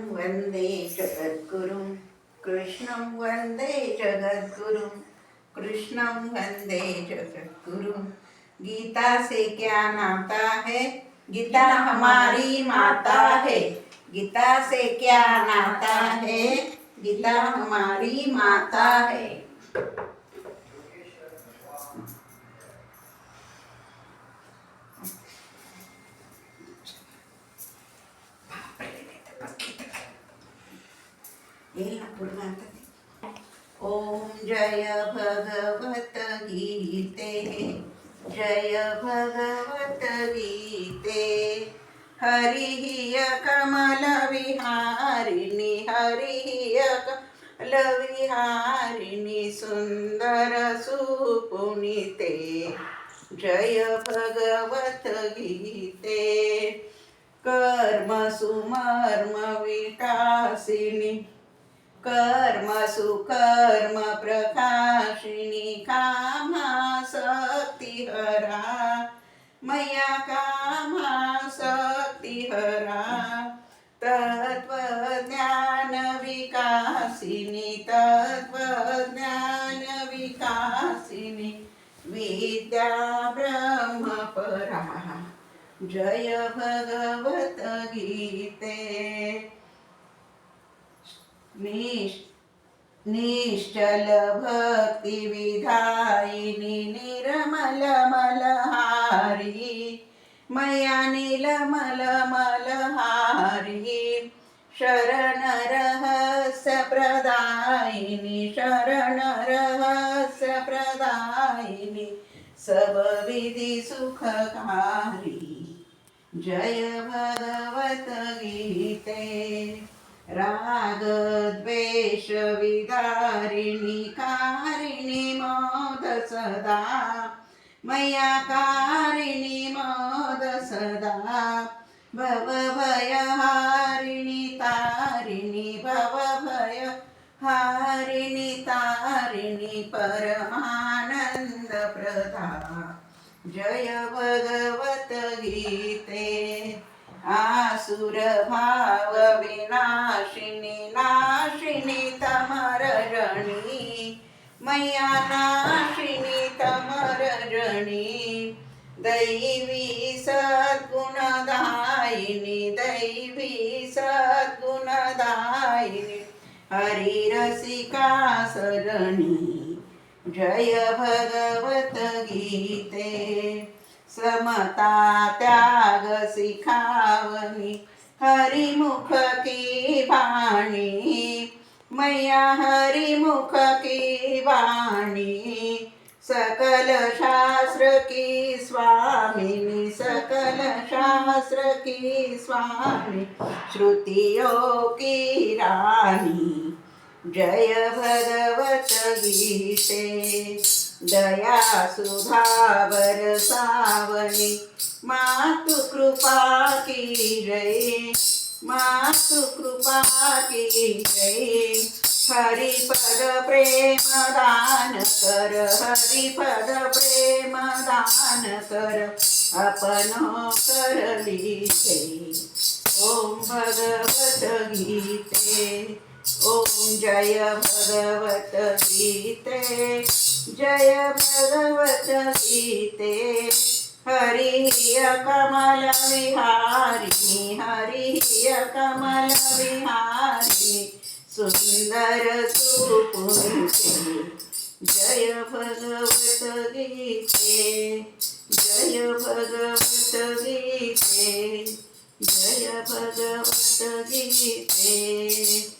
वन्दे जगद्गुरुं कृष्णं वन्दे जगद्गुरुं कृष्णं वन्दे जगद्गुरुं। गीता से क्या नाता है? गीता हमारी माता है। गीता से क्या नाता है? गीता हमारी माता है। ओम जय भगवत गीते जय भगवत गीते। हरिः कमल विहारिणी हरिः कमल सुंदर सुपुनिते जय भगवत गीते. कर्म सुमर्म विकासिनी कर्म सुकर्म प्रकाशिनी कामा हरा. मया कामासक्ति हरा तत्व विकासिनी तत्त्वज्ञान विकासिनी विद्या ब्रह्मपरा जय भगवत गीते। निश् निश्चल भक्ति विधायिनी निर्मल मलहारी मया नीलमल मलहारी शरण प्रदायिनी शरण रहस्य प्रदायिनी सबविधि सुखकारी। जय भगवत गीते। राग द्वेष विदारिणी कारिणी मोद सदा। मया कारिणी मोद सदा। भव भय तारिणी भव हारिणी तारिणी परमानंद प्रधा जय भगवत गीते। आसुर भाव विनाशिनी नाशिनी तमरजणी मैया नाशिनी तमरजणी दैवी सद्गुण हरिरसिका सरणी जय भगवत गीते। समता त्याग सिखावनी हरिमुख की वाणी मैया हरिमुख की वाणी सकल शास्त्र की स्वामिनी सकल शास्त्र की स्वामी श्रुतियों की रानी। जय भगवत गीते दया सुधावर बरसावनी मातु कृपा की जय मातु कृपा की जय। हरिपद प्रेम दान कर हरिपद प्रेम दान कर अपन कर लीजे ओम भगवत गीते ओम जय भगवत गीते, जय भगवत गीते, हरि कमल विहारिणी, हरि कमल विहारिणी सुंदर तू पुरुषे जय भगवत गीते जय भगवत गीते जय भगवत गीते।